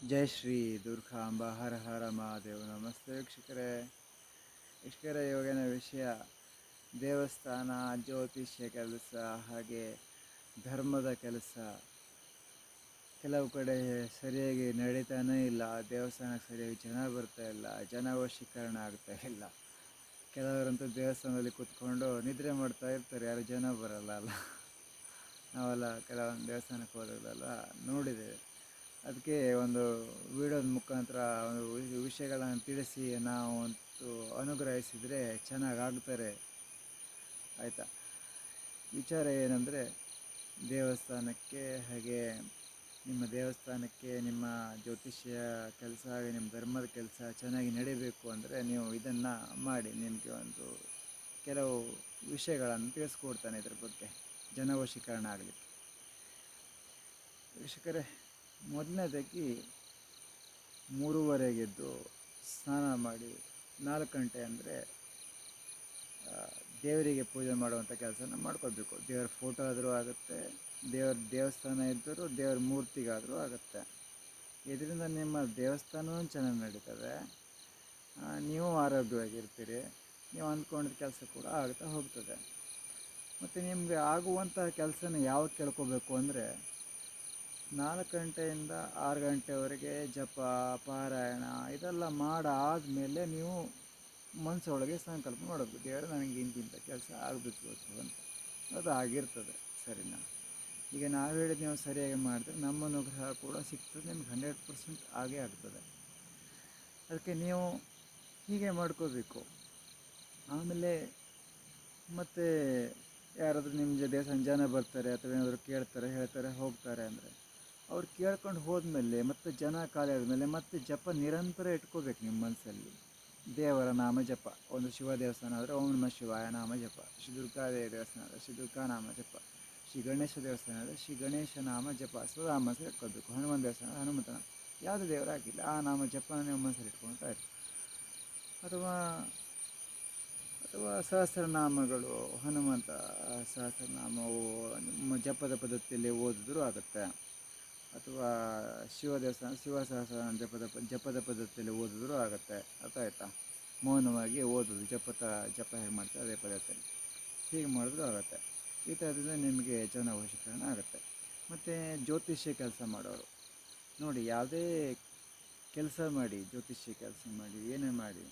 ಜೈ ಶ್ರೀ ದುರ್ಗಾಂಬ ಹರ ಹರ ಮಹಾದೇವ ನಮಸ್ತೆ ವೀಕ್ಷಕರೇ ವೀಕ್ಷಕರ ಯೋಗನ ವಿಷಯ ದೇವಸ್ಥಾನ ಜ್ಯೋತಿಷ್ಯ ಕೆಲಸ ಹಾಗೆ ಧರ್ಮದ ಕೆಲಸ ಕೆಲವು ಕಡೆ ಸರಿಯಾಗಿ ನಡೀತಾನೇ ಇಲ್ಲ ದೇವಸ್ಥಾನಕ್ಕೆ ಸರಿಯಾಗಿ ಜನ ಬರ್ತಾ ಇಲ್ಲ ಜನ ವಶೀಕರಣ ಆಗ್ತಾ ಇಲ್ಲ ಕೆಲವರಂತೂ ದೇವಸ್ಥಾನದಲ್ಲಿ ಕೂತ್ಕೊಂಡು ನಿದ್ರೆ ಮಾಡ್ತಾ ಇರ್ತಾರೆ ಯಾರು ಜನ ಬರಲ್ಲ ಅಲ್ಲ ನಾವೆಲ್ಲ ಕೆಲವೊಂದು ದೇವಸ್ಥಾನಕ್ಕೆ ಹೋದಾಗಲೆಲ್ಲ ನೋಡಿದ್ದೇವೆ ಅದಕ್ಕೆ ಒಂದು ವಿಡಿಯೋದ ಮುಖಾಂತರ ಒಂದು ವಿಷಯಗಳನ್ನು ತಿಳಿಸಿ ನಾವು ಒಂದು ಅನುಗ್ರಹಿಸಿದರೆ ಚೆನ್ನಾಗಿ ಆಗ್ತಾರೆ ಆಯಿತಾ? ವಿಚಾರ ಏನಂದರೆ, ದೇವಸ್ಥಾನಕ್ಕೆ ಹಾಗೆ ನಿಮ್ಮ ದೇವಸ್ಥಾನಕ್ಕೆ ನಿಮ್ಮ ಜ್ಯೋತಿಷ್ಯ ಕೆಲಸ ಹಾಗೆ ನಿಮ್ಮ ಧರ್ಮದ ಕೆಲಸ ಚೆನ್ನಾಗಿ ನಡೀಬೇಕು ಅಂದರೆ ನೀವು ಇದನ್ನು ಮಾಡಿ, ನಿಮಗೆ ಒಂದು ಕೆಲವು ವಿಷಯಗಳನ್ನು ತಿಳಿಸ್ಕೊಡ್ತಾನೆ ಇದ್ರ ಬಗ್ಗೆ. ಜನವಶೀಕರಣ ಆಗಲಿಕ್ಕೆ. ವೀಕ್ಷಕರೇ ಮೊದಲನೇದಾಗಿ ಮೂರುವರೆಗೆದ್ದು ಸ್ನಾನ ಮಾಡಿ ನಾಲ್ಕು ಗಂಟೆ ಅಂದರೆ ದೇವರಿಗೆ ಪೂಜೆ ಮಾಡುವಂಥ ಕೆಲಸನ ಮಾಡ್ಕೋಬೇಕು ದೇವರ ಫೋಟೋ ಆದರೂ ಆಗುತ್ತೆ, ದೇವರ ದೇವಸ್ಥಾನ ಇದ್ದರೂ ದೇವರ ಮೂರ್ತಿಗಾದರೂ ಆಗುತ್ತೆ. ಇದರಿಂದ ನಿಮ್ಮ ದೇವಸ್ಥಾನವೂ ಚೆನ್ನಾಗಿ ನಡೀತದೆ. ನೀವು ಆರೋಗ್ಯವಾಗಿರ್ತೀರಿ, ನೀವು ಅಂದ್ಕೊಂಡಿದ್ದ ಕೆಲಸ ಕೂಡ ಆಗ್ತಾ ಹೋಗ್ತದೆ. ಮತ್ತು ನಿಮಗೆ ಆಗುವಂಥ ಕೆಲಸನ ಯಾವಾಗ ಕೇಳ್ಕೋಬೇಕು ಅಂದರೆ ನಾಲ್ಕು ಗಂಟೆಯಿಂದ ಆರು ಗಂಟೆವರೆಗೆ ಜಪ, ಪಾರಾಯಣ ಇದೆಲ್ಲ ಮಾಡಾದಮೇಲೆ ನೀವು ಮನಸ್ಸೊಳಗೆ ಸಂಕಲ್ಪ ಮಾಡೋದು. ದೇವರು, ನನಗೆ ಇಂತಿಂಥ ಕೆಲಸ ಆಗಬೇಕು ಅಂತ ಅದು ಆಗಿರ್ತದೆ. ಸರಿನಾ? ಈಗ ನಾವು ಹೇಳಿದ ನೀವು ಸರಿಯಾಗಿ ಮಾಡಿದ್ರೆ ನಮ್ಮ ಅನುಗ್ರಹ ಕೂಡ ಸಿಗ್ತದೆ, ನಿಮ್ಗೆ ಹಂಡ್ರೆಡ್ ಪರ್ಸೆಂಟ್ ಆಗೇ ಆಗ್ತದೆ. ಅದಕ್ಕೆ ನೀವು ಹೀಗೆ ಮಾಡ್ಕೋಬೇಕು. ಆಮೇಲೆ ಮತ್ತು ಯಾರಾದರೂ ನಿಮ್ಮ ಜೊತೆ ಸಂಜಾನ ಜನ ಬರ್ತಾರೆ ಅಥವಾ ಏನಾದರೂ ಕೇಳ್ತಾರೆ, ಹೇಳ್ತಾರೆ, ಹೋಗ್ತಾರೆ ಅಂದರೆ ಅವ್ರು ಕೇಳ್ಕೊಂಡು ಹೋದ್ಮೇಲೆ ಮತ್ತು ಜನ ಖಾಲಿ ಆದಮೇಲೆ ಮತ್ತೆ ಜಪ ನಿರಂತರ ಇಟ್ಕೋಬೇಕು ನಿಮ್ಮ ಮನಸ್ಸಲ್ಲಿ. ದೇವರ ನಾಮ ಜಪ. ಒಂದು ಶಿವ ದೇವಸ್ಥಾನ ಆದರೆ ಓಂ ನಮ ಶಿವಾಯ ನಾಮ ಜಪ. ಶ್ರೀ ದುರ್ಗಾದೇವಿ ದೇವಸ್ಥಾನ ಆದರೆ ಶ್ರೀ ದುರ್ಗಾ ನಾಮ ಜಪ. ಶ್ರೀ ಗಣೇಶ ದೇವಸ್ಥಾನ ಆದರೆ ಶ್ರೀ ಗಣೇಶ ನಾಮ ಜಪ. ಸದಾ ಮನಸ್ಸಲ್ಲಿ ಇಟ್ಕೋಬೇಕು. ಹನುಮಾನ್ ದೇವಸ್ಥಾನ ಹನುಮಂತನ ಯಾವುದೇ ದೇವರಾಗಿಲ್ಲ ಆ ನಾಮ ಜಪನ ನಿಮ್ಮ ಮನಸ್ಸಲ್ಲಿ ಇಟ್ಕೊಳ್ತಾ ಇರಿ. ಅಥವಾ ಅಥವಾ ಸಹಸ್ರನಾಮಗಳು, ಹನುಮಂತ ಸಹಸ್ರನಾಮವು ನಿಮ್ಮ ಜಪದ ಪದ್ಧತಿಯಲ್ಲಿ ಓದಿದ್ರೂ ಆಗುತ್ತೆ. ಅಥವಾ ಶಿವ ದೇವಸ್ಥಾನ, ಶಿವ ಸಹಸ್ರನಾಮ ಜಪದ ಜಪದ ಪದ್ಧತಿಯಲ್ಲಿ ಓದಿದ್ರು ಆಗುತ್ತೆ. ಅರ್ಥ ಆಯ್ತಾ? ಮೌನವಾಗಿ ಓದೋದು, ಜಪದ, ಜಪ ಹೇಗೆ ಮಾಡ್ತಾರೆ ಅದೇ ಪದ್ಧತಿಯಲ್ಲಿ. ಹೀಗೆ ಮಾಡಿದ್ರೂ ಆಗುತ್ತೆ. ಈ ಥರದಿಂದ ನಿಮಗೆ ಜನ ವಶೀಕರಣ ಆಗುತ್ತೆ. ಮತ್ತು ಜ್ಯೋತಿಷ್ಯ ಕೆಲಸ ಮಾಡೋರು. ನೋಡಿ, ಯಾವುದೇ ಕೆಲಸ ಮಾಡಿ, ಜ್ಯೋತಿಷ್ಯ ಕೆಲಸ ಮಾಡಿ, ಏನೇ ಮಾಡಿ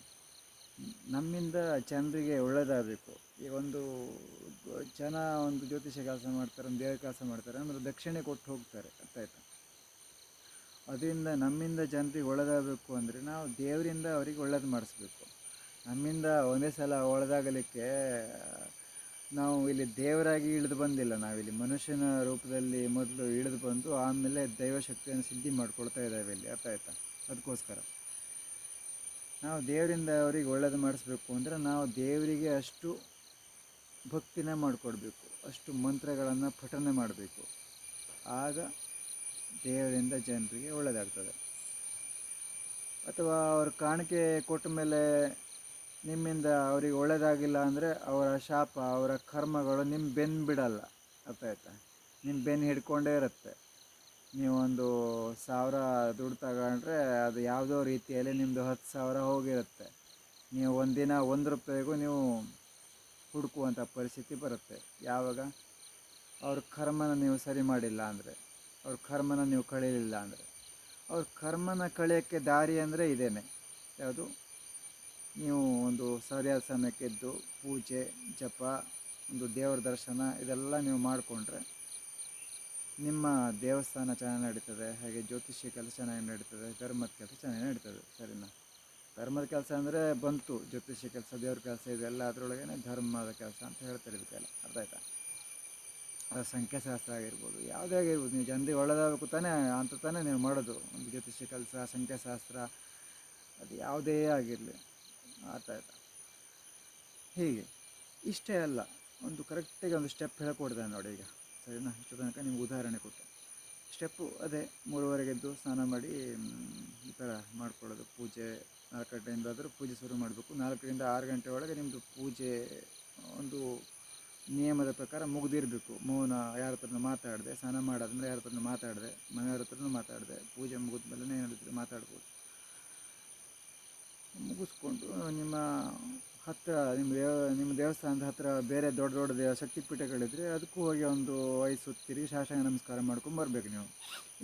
ನಮ್ಮಿಂದ ಜನರಿಗೆ ಒಳ್ಳೆಯದಾಗಬೇಕು ಈಗ ಒಂದು ಜನ ಒಂದು ಜ್ಯೋತಿಷ್ಯ ಕೆಲಸ ಮಾಡ್ತಾರೆ, ಒಂದು ದೇವ್ರ ಕೆಲಸ ಮಾಡ್ತಾರೆ, ಅಂದರೆ ದಕ್ಷಿಣೆ ಕೊಟ್ಟು ಹೋಗ್ತಾರೆ ಅರ್ಥ ಆಯ್ತಾ? ಅದರಿಂದ ನಮ್ಮಿಂದ ಜನರಿಗೆ ಒಳ್ಳೆಯದಾಗಬೇಕು ಅಂದರೆ ನಾವು ದೇವರಿಂದ ಅವರಿಗೆ ಒಳ್ಳೇದು ಮಾಡಿಸ್ಬೇಕು. ನಮ್ಮಿಂದ ಒಂದೇ ಸಲ ಒಳ್ಳೆದಾಗಲಿಕ್ಕೆ ನಾವು ಇಲ್ಲಿ ದೇವರಾಗಿ ಇಳಿದು ಬಂದಿಲ್ಲ. ನಾವಿಲ್ಲಿ ಮನುಷ್ಯನ ರೂಪದಲ್ಲಿ ಮೊದಲು ಇಳಿದು ಬಂದು ಆಮೇಲೆ ದೈವಶಕ್ತಿಯನ್ನು ಸಿದ್ಧಿ ಮಾಡಿಕೊಳ್ತಾ ಇದ್ದಾವೆ ಇಲ್ಲಿ. ಅರ್ಥ ಆಯ್ತಾ? ಅದಕ್ಕೋಸ್ಕರ. ನಾವು ದೇವರಿಂದ ಅವರಿಗೆ ಒಳ್ಳೇದು ಮಾಡಿಸ್ಬೇಕು ಅಂದರೆ ನಾವು ದೇವರಿಗೆ ಅಷ್ಟು ಭಕ್ತಿನ ಮಾಡಿಕೊಡ್ಬೇಕು, ಅಷ್ಟು ಮಂತ್ರಗಳನ್ನು ಪಠನೆ ಮಾಡಬೇಕು. ಆಗ ದೇವರಿಂದ ಜನರಿಗೆ ಒಳ್ಳೆಯದಾಗ್ತದೆ ಅಥವಾ ಅವ್ರ ಕಾಣಿಕೆ ಕೊಟ್ಟ ಮೇಲೆ ನಿಮ್ಮಿಂದ ಅವರಿಗೆ ಒಳ್ಳೆಯದಾಗಿಲ್ಲ ಅಂದರೆ ಅವರ ಶಾಪ, ಅವರ ಕರ್ಮಗಳು ನಿಮ್ಮ ಬೆನ್ನು ಬಿಡಲ್ಲ. ಅರ್ಥ ಆಯ್ತಾ? ನಿಮ್ಮ ಬೆನ್ನು ಹಿಡ್ಕೊಂಡೇ ಇರುತ್ತೆ. ನೀವೊಂದು ಸಾವಿರ ದುಡ್ಡು ತಗೊಂಡ್ರೆ ಅದು ಯಾವುದೋ ರೀತಿಯಲ್ಲಿ ನಿಮ್ಮದು ಹತ್ತು ಸಾವಿರ ಹೋಗಿರುತ್ತೆ. ನೀವು ಒಂದಿನ ಒಂದು ರೂಪಾಯಿಗೂ ನೀವು ಹುಡುಕುವಂಥ ಪರಿಸ್ಥಿತಿ ಬರುತ್ತೆ. ಯಾವಾಗ? ಅವ್ರ ಕರ್ಮನ ನೀವು ಸರಿ ಮಾಡಿಲ್ಲ ಅಂದರೆ, ಅವ್ರ ಕರ್ಮನ ನೀವು ಕಳೀಲಿಲ್ಲ ಅಂದರೆ. ಅವ್ರ ಕರ್ಮನ ಕಳೆಯೋಕ್ಕೆ ದಾರಿ ಅಂದರೆ ಇದೇನೆ. ಯಾವುದು? ನೀವು ಒಂದು ಸರಿಯಾದ ಸಮಯಕ್ಕೆದ್ದು ಪೂಜೆ, ಜಪ, ಒಂದು ದೇವರ ದರ್ಶನ ಇದೆಲ್ಲ ನೀವು ಮಾಡಿಕೊಂಡ್ರೆ ನಿಮ್ಮ ದೇವಸ್ಥಾನ ಚೆನ್ನಾಗಿ ನಡೀತದೆ, ಹಾಗೆ ಜ್ಯೋತಿಷ್ಯ ಕೆಲಸ ಚೆನ್ನಾಗಿ ನಡೀತದೆ, ಧರ್ಮದ ಕೆಲಸ ಚೆನ್ನಾಗಿ ನಡೀತದೆ, ಸರಿನಾ? ಧರ್ಮದ ಕೆಲಸ ಅಂದರೆ ಬಂತು, ಜ್ಯೋತಿಷ್ಯ ಕೆಲಸ, ದೇವ್ರ ಕೆಲಸ, ಇದೆಲ್ಲ ಅದರೊಳಗೇ ಧರ್ಮದ ಕೆಲಸ ಅಂತ ಹೇಳ್ತಾರೆ ಇದಕ್ಕೆಲ್ಲ ಅರ್ಥ ಆಯ್ತಾ? ಅದು ಸಂಖ್ಯಾಶಾಸ್ತ್ರ ಆಗಿರ್ಬೋದು, ಯಾವುದೇ ಆಗಿರ್ಬೋದು, ನೀವು ಜನರಿಗೆ ಒಳ್ಳೆದಾಗಬೇಕು ತಾನೇ, ಅಂತ ತಾನೇ ನೀವು ಮಾಡೋದು. ಒಂದು ಜ್ಯೋತಿಷ್ಯ ಕೆಲಸ, ಸಂಖ್ಯಾಶಾಸ್ತ್ರ, ಅದು ಯಾವುದೇ ಆಗಿರಲಿ. ಅರ್ಥ ಆಯ್ತಾ? ಹೀಗೆ, ಇಷ್ಟೇ ಅಲ್ಲ, ಒಂದು ಕರೆಕ್ಟಾಗಿ ಒಂದು ಸ್ಟೆಪ್ ಹೇಳ್ಕೊಡ್ತಾನೆ ನೋಡಿ ಈಗ. ಸರಿನಾ ಇಷ್ಟು ತನಕ ನಿಮ್ಗೆ ಉದಾಹರಣೆ ಕೊಟ್ಟೆ. ಸ್ಟೆಪ್ಪು ಅದೇ ಮೂರುವರೆಗೆ ಎದ್ದು ಸ್ನಾನ ಮಾಡಿ ಈ ಥರ ಮಾಡ್ಕೊಳ್ಳೋದು. ಪೂಜೆ ನಾಲ್ಕು ಗಂಟೆಯಿಂದ ಆದರೂ ಪೂಜೆ ಶುರು ಮಾಡಬೇಕು. ನಾಲ್ಕರಿಂದ ಆರು ಗಂಟೆ ಒಳಗೆ ನಿಮ್ಮದು ಪೂಜೆ, ಒಂದು ನಿಯಮದ ಪ್ರಕಾರ ಮುಗ್ದಿರಬೇಕು. ಮೌನ, ಯಾರ ಹತ್ರನೂ ಮಾತಾಡಿದೆ, ಸ್ನಾನ ಮಾಡಾದ್ಮೇಲೆ ಯಾರ ಹತ್ರನೂ ಮಾತಾಡಿದೆ, ಮನೆಯವ್ರ ಹತ್ರನೂ ಮಾತಾಡದೆ, ಪೂಜೆ ಮುಗಿದ್ಮೇಲೆ ಏನಾದ್ರು ಏನಾದ್ರೂ ಮಾತಾಡ್ಬೋದು. ಮುಗಿಸ್ಕೊಂಡು ನಿಮ್ಮ ಹತ್ತಿರ ನಿಮ್ಮ ದೇವ, ನಿಮ್ಮ ದೇವಸ್ಥಾನದ ಹತ್ತಿರ ಬೇರೆ ದೊಡ್ಡ ದೊಡ್ಡ ದೇವ ಶಕ್ತಿಪೀಠಗಳಿದ್ದರೆ ಅದಕ್ಕೂ ಹೋಗಿ ಒಂದು ವಹಿಸುತ್ತೀರಿ ಶಾಸನ ನಮಸ್ಕಾರ ಮಾಡ್ಕೊಂಡು ಬರಬೇಕು ನೀವು.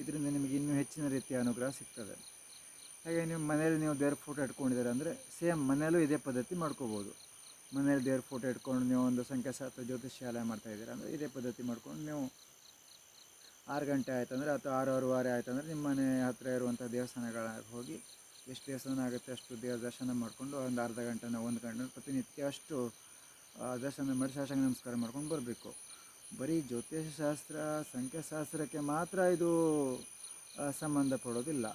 ಇದರಿಂದ ನಿಮಗೆ ಇನ್ನೂ ಹೆಚ್ಚಿನ ರೀತಿಯ ಅನುಗ್ರಹ ಸಿಗ್ತದೆ. ಹಾಗೆ ನೀವು ಮನೇಲಿ ನೀವು ದೇವ್ರ ಫೋಟೋ ಇಟ್ಕೊಂಡಿದ್ದೀರ ಅಂದರೆ ಸೇಮ್ ಮನೆಯಲ್ಲೂ ಇದೇ ಪದ್ಧತಿ ಮಾಡ್ಕೋಬೋದು. ಮನೇಲಿ ದೇವ್ರ ಫೋಟೋ ಇಟ್ಕೊಂಡು ನೀವು ಒಂದು ಸಂಖ್ಯಾಶಾಸ್ತ್ರ ಜ್ಯೋತಿಷ್ಯಾಲಯ ಮಾಡ್ತಾಯಿದ್ದೀರ ಅಂದರೆ ಇದೇ ಪದ್ಧತಿ ಮಾಡ್ಕೊಂಡು ನೀವು ಆರು ಗಂಟೆ ಆಯ್ತಂದರೆ ಅಥವಾ ಆರು ಆರೂವರೆ ಆಯ್ತಂದರೆ ನಿಮ್ಮ ಮನೆ ಹತ್ತಿರ ಇರುವಂಥ ದೇವಸ್ಥಾನಗಳಾಗಿ ಹೋಗಿ ಎಷ್ಟು ದೇವಸ್ಥಾನ ಆಗುತ್ತೆ, ಅಷ್ಟು ದೇವ್ರ ದರ್ಶನ ಮಾಡಿಕೊಂಡು ಒಂದು ಅರ್ಧ ಗಂಟೆನ ಒಂದು ಗಂಟೆ ಪ್ರತಿನಿತ್ಯ ಅಷ್ಟು ದರ್ಶನ ಮಾಡಿ ಶಾಸಂಗ ನಮಸ್ಕಾರ ಮಾಡ್ಕೊಂಡು ಬರಬೇಕು. ಬರೀ ಜ್ಯೋತಿಷಶಾಸ್ತ್ರ ಸಂಖ್ಯಾಶಾಸ್ತ್ರಕ್ಕೆ ಮಾತ್ರ ಇದು ಸಂಬಂಧ ಸಂಬಂಧಪಡೋದಿಲ್ಲ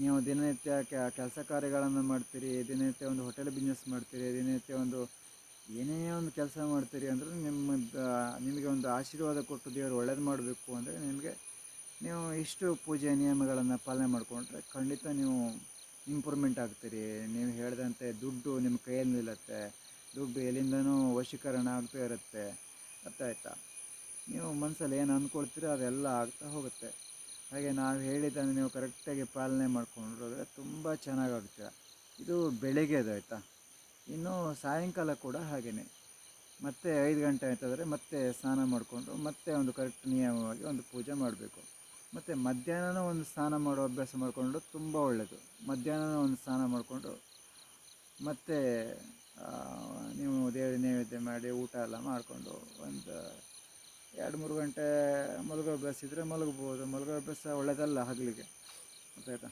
ನೀವು ದಿನನಿತ್ಯ ಕೆಲಸ ಕಾರ್ಯಗಳನ್ನು ಮಾಡ್ತೀರಿ, ದಿನನಿತ್ಯ ಒಂದು ಹೋಟೆಲ್ ಬಿಸ್ನೆಸ್ ಮಾಡ್ತೀರಿ, ದಿನನಿತ್ಯ ಒಂದು ಏನೇ ಒಂದು ಕೆಲಸ ಮಾಡ್ತೀರಿ ಅಂದರೆ ನಿಮ್ಮ ನಿಮಗೆ ಒಂದು ಆಶೀರ್ವಾದ ಕೊಟ್ಟು ದೇವರು ಒಳ್ಳೇದು ಮಾಡಬೇಕು ಅಂದರೆ ನಿಮಗೆ ನೀವು ಇಷ್ಟು ಪೂಜೆ ನಿಯಮಗಳನ್ನು ಪಾಲನೆ ಮಾಡಿಕೊಂಡ್ರೆ ಖಂಡಿತ ನೀವು ಇಂಪ್ರೂವ್ಮೆಂಟ್ ಆಗ್ತೀರಿ. ನೀವು ಹೇಳಿದಂತೆ ದುಡ್ಡು ನಿಮ್ಮ ಕೈಯಲ್ಲಿ ನಿಲ್ಲುತ್ತೆ. ದುಡ್ಡು ಎಲ್ಲಿಂದನೂ ವಶೀಕರಣ ಆಗ್ತಾ ಇರುತ್ತೆ. ಅರ್ಥ ಆಯ್ತಾ? ನೀವು ಮನಸ್ಸಲ್ಲಿ ಏನು ಅಂದ್ಕೊಳ್ತೀರೋ ಅದೆಲ್ಲ ಆಗ್ತಾ ಹೋಗುತ್ತೆ. ಹಾಗೆ ನಾವು ಹೇಳಿದ್ದನ್ನು ನೀವು ಕರೆಕ್ಟಾಗಿ ಪಾಲನೆ ಮಾಡ್ಕೊಂಡ್ರೆ ತುಂಬ ಚೆನ್ನಾಗಾಗುತ್ತೆ. ಇದು ಬೆಳಿಗ್ಗೆದು ಆಯಿತಾ? ಇನ್ನು ಸಾಯಂಕಾಲ ಕೂಡ ಹಾಗೆಯೇ ಮತ್ತೆ ಐದು ಗಂಟೆ ಆಯ್ತಂದರೆ ಮತ್ತೆ ಸ್ನಾನ ಮಾಡಿಕೊಂಡು ಮತ್ತೆ ಒಂದು ಕರೆಕ್ಟ್ ನಿಯಮವಾಗಿ ಒಂದು ಪೂಜೆ ಮಾಡಬೇಕು. ಮತ್ತು ಮಧ್ಯಾಹ್ನ ಒಂದು ಸ್ನಾನ ಮಾಡೋ ಅಭ್ಯಾಸ ಮಾಡಿಕೊಂಡು ತುಂಬ ಒಳ್ಳೆಯದು ಮಧ್ಯಾಹ್ನ ಒಂದು ಸ್ನಾನ ಮಾಡಿಕೊಂಡು ಮತ್ತು ನೀವು ದೇವರ ನೈವೇದ್ಯ ಮಾಡಿ ಊಟ ಎಲ್ಲ ಮಾಡಿಕೊಂಡು ಒಂದು ಎರಡು, ಮೂರು ಗಂಟೆ ಮಲಗೋ ಅಭ್ಯಾಸ ಇದ್ದರೆ ಮಲಗ್ಬೋದು ಮಲಗೋ ಅಭ್ಯಾಸ ಒಳ್ಳೆಯದಲ್ಲ ಹಗಲಿಗೆ. ಗೊತ್ತಾಯ್ತಾ?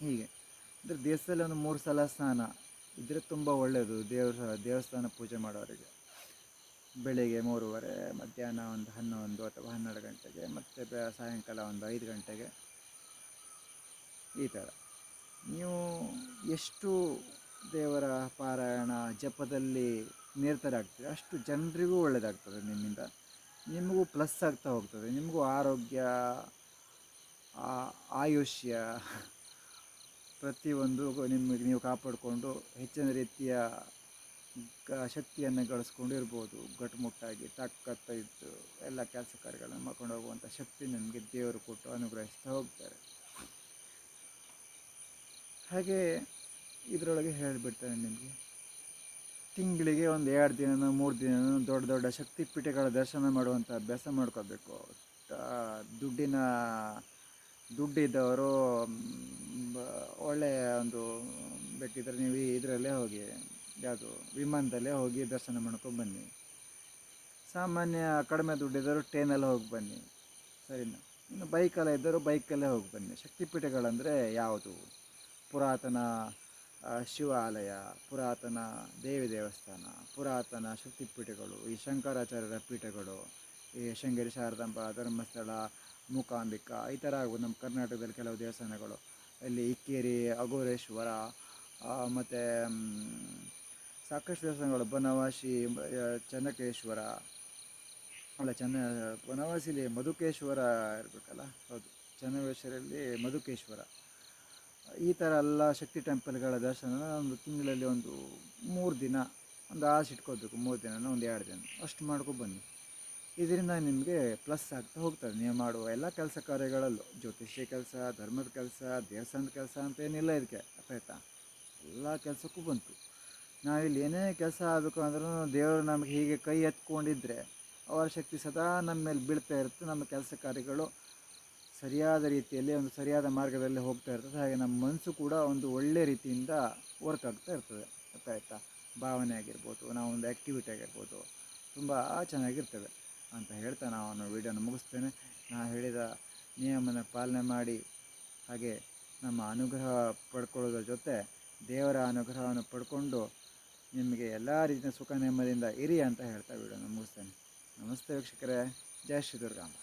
ಹೀಗೆ. ಅಂದರೆ ದೇವಸ್ಥಾನದಲ್ಲಿ ಒಂದು ಮೂರು ಸಲ ಸ್ನಾನ ಇದ್ದರೆ ತುಂಬ ಒಳ್ಳೆಯದು ದೇವ್ರ, ದೇವಸ್ಥಾನ ಪೂಜೆ ಮಾಡೋರಿಗೆ. ಬೆಳಿಗ್ಗೆ ಮೂರುವರೆ, ಮಧ್ಯಾಹ್ನ ಒಂದು ಹನ್ನೊಂದು ಅಥವಾ ಹನ್ನೆರಡು ಗಂಟೆಗೆ ಮತ್ತು ಸಾಯಂಕಾಲ ಒಂದು ಐದು ಗಂಟೆಗೆ. ಈ ಥರ. ನೀವು ಎಷ್ಟು ದೇವರ ಪಾರಾಯಣ ಜಪದಲ್ಲಿ ನಿರತರಾಗ್ತೀರಿ? ಅಷ್ಟು ಜನರಿಗೂ ಒಳ್ಳೆಯದಾಗ್ತದೆ ನಿಮ್ಮಿಂದ. ನಿಮಗೂ ಪ್ಲಸ್ ಆಗ್ತಾ ಹೋಗ್ತದೆ. ನಿಮಗೂ ಆರೋಗ್ಯ ಆಯುಷ್ಯ ಪ್ರತಿಯೊಂದು ನಿಮಗೆ ನೀವು ಕಾಪಾಡಿಕೊಂಡು ಹೆಚ್ಚಿನ ರೀತಿಯ ಶಕ್ತಿಯನ್ನು ಗಳಿಸ್ಕೊಂಡು ಇರ್ಬೋದು. ಗಟ್ಟುಮುಟ್ಟಾಗಿ ತಾಕತ್ತ ಇದ್ದು ಎಲ್ಲ ಕೆಲಸ ಕಾರ್ಯಗಳನ್ನು ಮಾಡ್ಕೊಂಡು ಹೋಗುವಂಥ ಶಕ್ತಿ ನಿಮಗೆ ದೇವರು ಕೊಟ್ಟು ಅನುಗ್ರಹಿಸ್ತಾ ಹೋಗ್ತಾರೆ. ಹಾಗೆ ಇದರೊಳಗೆ ಹೇಳಿಬಿಡ್ತಾರೆ ನಿಮಗೆ. ತಿಂಗಳಿಗೆ ಒಂದು ಎರಡು ದಿನನೋ ಮೂರು ದಿನನೂ ದೊಡ್ಡ ದೊಡ್ಡ ಶಕ್ತಿಪೀಠಗಳ ದರ್ಶನ ಮಾಡುವಂಥ ಅಭ್ಯಾಸ ಮಾಡ್ಕೋಬೇಕು. ದುಡ್ಡಿನ, ದುಡ್ಡಿದ್ದವರು ಒಳ್ಳೆಯ ಒಂದು ಬೇಕಿದ್ರೆ ನೀವು ಇದರಲ್ಲೇ ಹೋಗಿ ಯಾವುದು ವಿಮಾನದಲ್ಲೇ ಹೋಗಿ ದರ್ಶನ ಮಾಡ್ಕೊಂಡು ಬನ್ನಿ. ಸಾಮಾನ್ಯ ಕಡಿಮೆ ದುಡ್ಡಿದ್ದರೂ ಟ್ರೈನಲ್ಲಿ ಹೋಗಿ ಬನ್ನಿ. ಸರಿನಾ? ಇನ್ನು ಬೈಕೆಲ್ಲ ಇದ್ದರು ಬೈಕಲ್ಲೇ ಹೋಗಿ ಬನ್ನಿ. ಶಕ್ತಿಪೀಠಗಳಂದರೆ ಯಾವುದು? ಪುರಾತನ ಶಿವಾಲಯ, ಪುರಾತನ ದೇವಿ ದೇವಸ್ಥಾನ, ಪುರಾತನ ಶಕ್ತಿಪೀಠಗಳು, ಈ ಶಂಕರಾಚಾರ್ಯರ ಪೀಠಗಳು, ಈ ಶೃಂಗೇರಿ ಶಾರದಾಂಬ ಧರ್ಮಸ್ಥಳ, ಮೂಕಾಂಬಿಕಾ, ಈ ಥರ ಆಗ್ಬೋದು ನಮ್ಮ ಕರ್ನಾಟಕದಲ್ಲಿ ಕೆಲವು ದೇವಸ್ಥಾನಗಳು. ಇಲ್ಲಿ ಇಕ್ಕೇರಿ, ಅಘೋರೇಶ್ವರ ಮತ್ತು ಸಾಕಷ್ಟು ದೇವಸ್ಥಾನಗಳು, ಬನವಾಸಿ ಚನ್ನಕೇಶ್ವರ, ಅಲ್ಲ, ಚನ್ನ, ಬನವಾಸಿಲಿ ಮಧುಕೇಶ್ವರ ಇರಬೇಕಲ್ಲ, ಹೌದು. ಚನ್ನವೇಶ್ವರಲ್ಲಿ ಮಧುಕೇಶ್ವರ. ಈ ಥರ ಎಲ್ಲ ಶಕ್ತಿ ಟೆಂಪಲ್ಗಳ ದರ್ಶನ ಒಂದು ತಿಂಗಳಲ್ಲಿ ಒಂದು ಮೂರು ದಿನ, ಒಂದು ಆಸೆ ಇಟ್ಕೋಬೇಕು ಮೂರು ದಿನ ಒಂದು ಎರಡು ದಿನ. ಅಷ್ಟು ಮಾಡ್ಕೊ ಬನ್ನಿ. ಇದರಿಂದ ನಿಮಗೆ ಪ್ಲಸ್ ಆಗ್ತಾ ಹೋಗ್ತದೆ. ನೀವು ಮಾಡುವ ಎಲ್ಲ ಕೆಲಸ ಕಾರ್ಯಗಳಲ್ಲೂ, ಜ್ಯೋತಿಷ್ಯ ಕೆಲಸ, ಧರ್ಮದ ಕೆಲಸ, ದೇವಸ್ಥಾನದ ಕೆಲಸ ಅಂತ ಏನಿಲ್ಲ ಇದಕ್ಕೆ ಅರ್ಥ ಆಯ್ತಾ? ಎಲ್ಲ ಕೆಲಸಕ್ಕೂ ಬಂತು. ನಾವಿಲ್ಲಿ ಏನೇ ಕೆಲಸ ಆಗಬೇಕು ಅಂದ್ರೂ ದೇವರು ನಮಗೆ ಹೀಗೆ ಕೈ ಎತ್ಕೊಂಡಿದ್ದರೆ ಅವರ ಶಕ್ತಿ ಸದಾ ನಮ್ಮ ಮೇಲೆ ಬೀಳ್ತಾ ಇರುತ್ತೆ, ನಮ್ಮ ಕೆಲಸ ಕಾರ್ಯಗಳು ಸರಿಯಾದ ರೀತಿಯಲ್ಲಿ ಒಂದು ಸರಿಯಾದ ಮಾರ್ಗದಲ್ಲಿ ಹೋಗ್ತಾ ಇರ್ತದೆ. ಹಾಗೆ ನಮ್ಮ ಮನಸ್ಸು ಕೂಡ ಒಂದು ಒಳ್ಳೆ ರೀತಿಯಿಂದ ವರ್ಕ್ ಆಗ್ತಾ ಇರ್ತದೆ. ಗೊತ್ತಾಯ್ತಾ? ಭಾವನೆ ಆಗಿರ್ಬೋದು, ನಾವು ಒಂದು ಆ್ಯಕ್ಟಿವಿಟಿ ಆಗಿರ್ಬೋದು, ತುಂಬ ಚೆನ್ನಾಗಿರ್ತದೆ ಅಂತ ಹೇಳ್ತಾ ನಾನು ವೀಡಿಯೋನ ಮುಗಿಸ್ತೇನೆ. ನಾನು ಹೇಳಿದ ನಿಯಮನ ಪಾಲನೆ ಮಾಡಿ, ಹಾಗೆ ನಮ್ಮ ಅನುಗ್ರಹ ಪಡ್ಕೊಳ್ಳೋದ್ರ ಜೊತೆ ದೇವರ ಅನುಗ್ರಹವನ್ನು ಪಡ್ಕೊಂಡು ನಿಮಗೆ ಎಲ್ಲ ರೀತಿಯ ಸುಖ ನೆಮ್ಮದಿಯಿಂದ ಇರಿ ಅಂತ ಹೇಳ್ತಾ ವಿಡಿಯೋನ ಮುಗಿಸ್ತೇನೆ. ನಮಸ್ತೆ ವೀಕ್ಷಕರೇ. ಜೈ ಶ್ರೀ ದುರ್ಗಾಂಬ